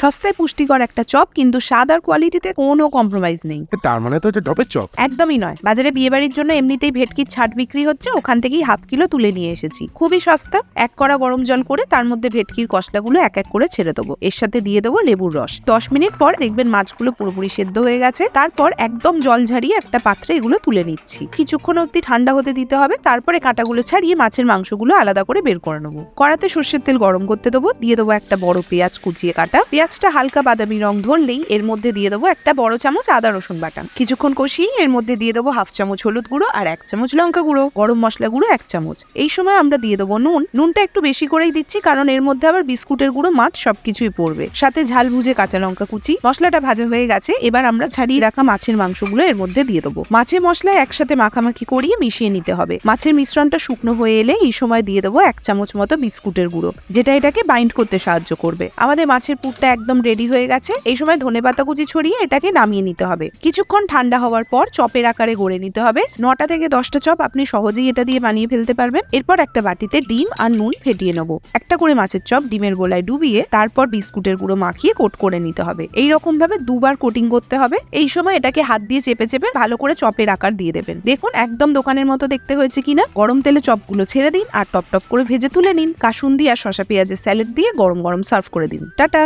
সস্তায় পুষ্টিকর একটা চপ কিন্তু স্বাদ আর কোয়ালিটিতে কোনো কম্প্রোমাইজ নেই। তার মানে তো এটা ডবের চপ? একদমই নয়। বাজারে বিয়েবাড়ির জন্য এমনিতেই ভেটকির ছাট বিক্রি হচ্ছে ওখান থেকেই হাফ কিলো তুলে নিয়ে এসেছি। খুবই সস্তা এক কড়া গরম জল করে তার মধ্যে ভেটকির কষলাগুলো এক এক করে ছেড়ে দেবো। এর সাথে দিয়ে দেবো লেবুর রস। দশ মিনিট পর দেখবেন মাছগুলো পুরোপুরি সেদ্ধ হয়ে গেছে। তারপর একদম জল ঝারিয়ে একটা পাত্রে এগুলো তুলে নিচ্ছি। কিছুক্ষণ অবধি ঠান্ডা হতে দিতে হবে তারপরে কাঁটাগুলো ছাড়িয়ে মাছের মাংসগুলো আলাদা করে বের করে নেব। কড়াতে সর্ষের তেল গরম করতে দেবো দিয়ে দেবো একটা বড় পেঁয়াজ কুচিয়ে কাটা। পেঁয়াজটা হালকা বাদামি রং ধরলেই এর মধ্যে দিয়ে দেবো একটা বড় চামচ আদা রসুন বাটা। কিছুক্ষণ কষিয়ে এর মধ্যে দিয়ে দেবো হাফ চামচ হলুদ গুঁড়ো আর এক চামচ লঙ্কা গুঁড়ো, গরম মশলা গুঁড়ো এক চামচ। এই সময় আমরা দিয়ে দেবো নুন। নুনটা একটু বেশি করেই দিচ্ছি কারণ এর মধ্যে আবার বিস্কুটের গুঁড়ো, মাছ সবকিছুই পড়বে। সাথে ঝাল ভুজে কাঁচা লঙ্কা কুচি। মশলাটা ভাজা হয়ে গেছে। এবার আমরা ছাড়িয়ে রাখা মাছের মাংসগুলো এর মধ্যে দিয়ে দেবো। মাছের মশলা একসাথে মাখামাখি করিয়ে মিশিয়ে নিতে হবে। মাছের মিশ্রণটা শুকনো হয়ে এলে এই সময় দিয়ে দেবো এক চামচ মতো বিস্কুটের গুঁড়ো, যেটা এটাকে বাইন্ড করতে সাহায্য করবে। আমাদের মাছের পুরটা একদম রেডি হয়ে গেছে। এই সময় ধনেপাতা কুচি ছড়িয়ে এটাকে নামিয়ে নিতে হবে। কিছুক্ষণ ঠান্ডা হওয়ার পর চপের আকারে গড়ে নিতে হবে। নটা থেকে দশটা চপ আপনি সহজেই এটা দিয়ে বানিয়ে ফেলতে পারবেন। এরপর একটা বাটিতে ডিম আর নুন ফেটিয়ে নেব। একটা করে মাছের চপ ডিমের গোলায় ডুবিয়ে তারপর বিস্কুটের গুঁড়ো মাখিয়ে কোট করে নিতে হবে। এই রকম ভাবে দুবার কোটিং করতে হবে। এই সময় এটাকে হাত দিয়ে চেপে চেপে ভালো করে চপের আকার দিয়ে দেবেন। দেখুন, একদম দোকানের মতো দেখতে হয়েছে কিনা। গরম তেলে চপগুলো ছেড়ে দিন আর টপ টপ করে ভেজে তুলে নিন। কাসুন্দি আর শশা পেঁয়াজের স্যালাড দিয়ে গরম গরম সার্ভ করে দিন। টাটা!